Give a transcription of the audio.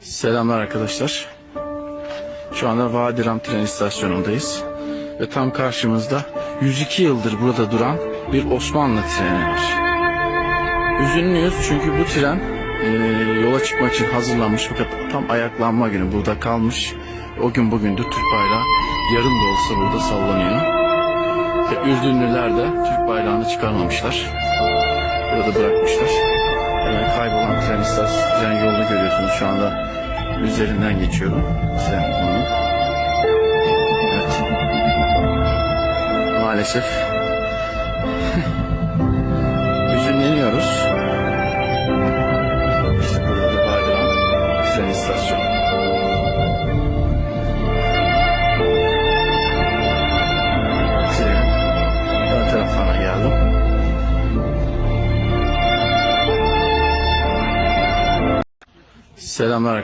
Selamlar arkadaşlar. Şu anda Vadiram tren istasyonundayız. Ve tam karşımızda 102 yıldır burada duran bir Osmanlı treni var. Üzünlüyüz çünkü bu tren e, yola çıkmak için hazırlanmış fakat tam ayaklanma günü burada kalmış. O gün bugündür Türk bayrağı yarım da olsa burada sallanıyor. Ve Ürdünlüler de Türk bayrağını çıkarmamışlar. Burada bırakmışlar. Hemen kaybolan tren istasyonu, tren yolunu görüyorsunuz şu anda üzerinden geçiyorum. Tren yolunu. Evet. Maalesef Selamlar.